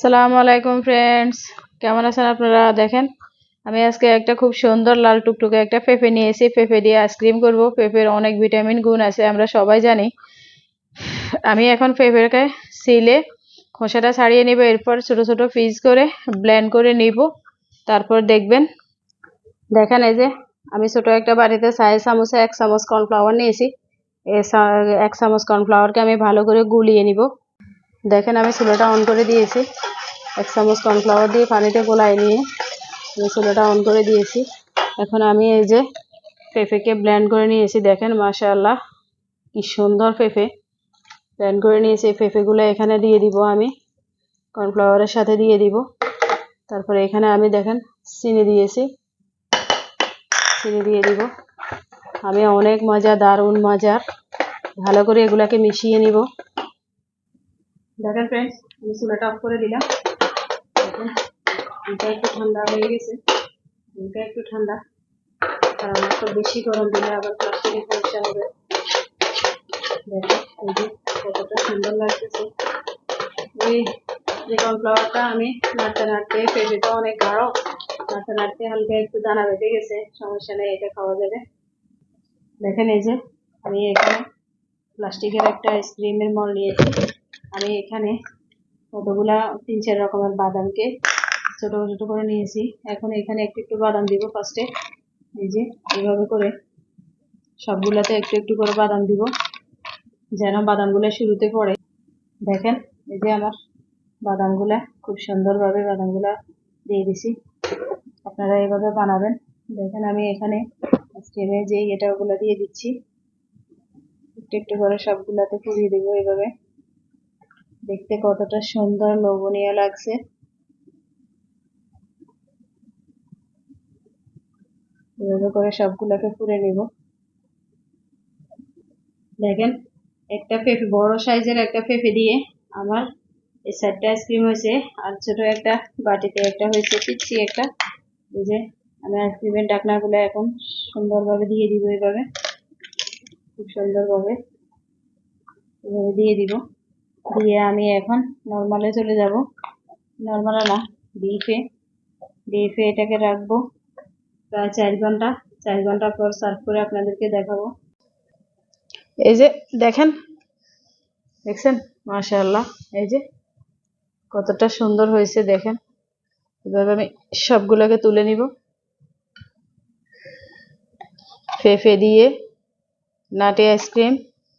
সালামু আলাইকুম ফ্রেন্ডস কেমন আছেন আপনারা? দেখেন, আমি আজকে একটা খুব সুন্দর লাল টুকটুকে একটা পেঁপে নিয়েছি পেঁপে দিয়ে আইসক্রিম করব। পেঁপের অনেক ভিটামিন গুণ আছে, আমরা সবাই জানি। আমি এখন পেঁপেকে সিলে খোসাটা ছাড়িয়ে নিব, এরপর ছোট ছোট পিস করে ব্লেন্ড করে নিব। তারপর দেখবেন, দেখেন এই যে, আমি ছোট একটা বাড়িতে চায় চামচে এক চামচ কর্নফ্লাওয়ার নিয়েছি। এক চামচ কর্নফ্লাওয়ারকে আমি ভালো করে গুলিয়ে নিব। দেখেন, আমি চুলোটা অন করে দিয়েছি। এক চামচ কর্নফ্লাওয়ার দিয়ে পানিতে গোলায় নিয়ে আমি চুলোটা অন করে দিয়েছি। এখন আমি এই যে পেঁপেকে ব্ল্যান্ড করে নিয়েছি, দেখেন মাশাআল্লাহ কি সুন্দর পেঁপে। ব্ল্যান্ড করে নিয়েছি পেঁপেগুলো এখানে দিয়ে দিব আমি কর্নফ্লাওয়ারের সাথে দিয়ে দিব। তারপরে এখানে আমি দেখেন চিনি দিয়েছি, চিনি দিয়ে দিব। আমি অনেক মজা, দারুণ মজার ভালো করে এগুলাকে মিশিয়ে নিব। দেখেন ফ্রেন্ডস আমি চুলাটা অফ করে দিলাম। এটা একটু ঠান্ডা হয়ে গেছে। একটু ঠান্ডা। কারণ একটু বেশি গরম দিলে আবার প্লাস্টিকের সমস্যা হবে। কতটা সুন্দর লাগতেছে। যে আমি নাড়তে নাড়তে পেঁপেটা অনেক গাঢ়। নাড়তে নাড়তে হালকা একটু দানা বেঁধে গেছে। সমস্যা নেই, এটা খাওয়া যাবে। দেখেন এই যে, আমি এখানে প্লাস্টিকের একটা আইসক্রিমের মল নিয়েছি। আমি এখানে কতগুলা তিন চার রকমের বাদামকে ছোট ছোট করে নিয়েছি। এখন এখানে একটু একটু বাদাম দিব ফার্স্টে এই যে, এইভাবে করে সবগুলাতে একটু একটু করে বাদাম দিব, যেন বাদামগুলো শুরুতে পড়ে। দেখেন, এই যে আমার বাদামগুলা, খুব সুন্দরভাবে বাদামগুলা দিয়ে দিছি। আপনারা এইভাবে বানাবেন। দেখেন, আমি এখানে স্টিমে যে এটা ওগুলো দিয়ে দিচ্ছি। একটু একটু করে সবগুলাতে পুড়িয়ে দেবো এইভাবে। দেখতে কতটা সুন্দর, লোভনীয় লাগছে। এভাবে করে সবগুলোকে পুড়ে নিব। দেখেন, একটা পেঁপে বড় সাইজের একটা পেঁপে দিয়ে আমার এই চারটা আইসক্রিম হয়েছে, আর ছোট একটা বাটিতে একটা হয়েছে পিচ্ছি একটা। এই যে, আমি আইসক্রিমের ডাকনাগুলো এখন সুন্দরভাবে দিয়ে দিব এইভাবে খুব সুন্দরভাবে। এভাবে দিয়ে দিব। দিয়ে আমি এখন নর্মালে চলে যাব। নর্মালে না ডিপে ডিপে এটাকে রাখব প্রায় চার ঘণ্টা। চার ঘণ্টা পর সার্ভ করে আপনাদেরকে দেখাবো। এই যে দেখেন, দেখছেন? মাশাআল্লাহ, এই যে কতটা সুন্দর হয়েছে দেখেন। এভাবে আমি সবগুলোকে তুলে নিব। ফেফে দিয়ে, নাটি আইসক্রিম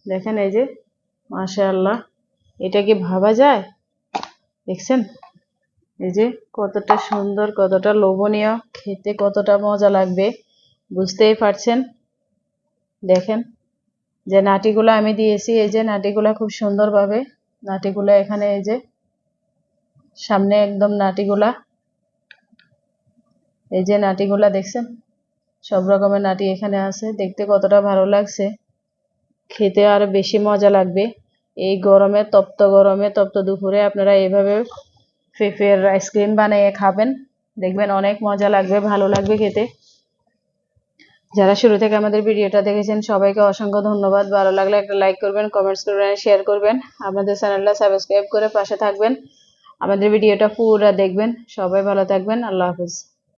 দেখেন এই যে, মাশাআল্লাহ। এটা কি ভাবা যায়? দেখছেন? এই যে কতটা সুন্দর, কতটা লোভনীয়, খেতে কতটা মজা লাগবে, বুঝতেই পারছেন? দেখেন, যে নাটিগুলো আমি দিয়েছি, এই যে নাটিগুলো খুব সুন্দরভাবে, নাটিগুলো এখানে এই যে, সামনে একদম নাটিগুলা, এই যে নাটিগুলা দেখছেন? সব রকমের নাটি এখানে আছে, দেখতে কতটা ভালো লাগছে, খেতে আরও বেশি মজা লাগবে। এই গরমে, তপ্ত গরমে, তপ্ত দুপুরে আপনারা এইভাবে পেঁপের আইসক্রিম বানিয়ে খাবেন। দেখবেন অনেক মজা লাগবে, ভালো লাগবে খেতে। যারা শুরু থেকে আমাদের ভিডিওটা দেখেছেন, সবাইকে অসংখ্য ধন্যবাদ। ভালো লাগলে একটা লাইক করবেন কমেন্টস করবেন শেয়ার করবেন। আপনাদের চ্যানেলটা সাবস্ক্রাইব করে পাশে থাকবেন। আমাদের ভিডিওটা পুরো দেখবেন। সবাই ভালো থাকবেন। আল্লাহ হাফিজ।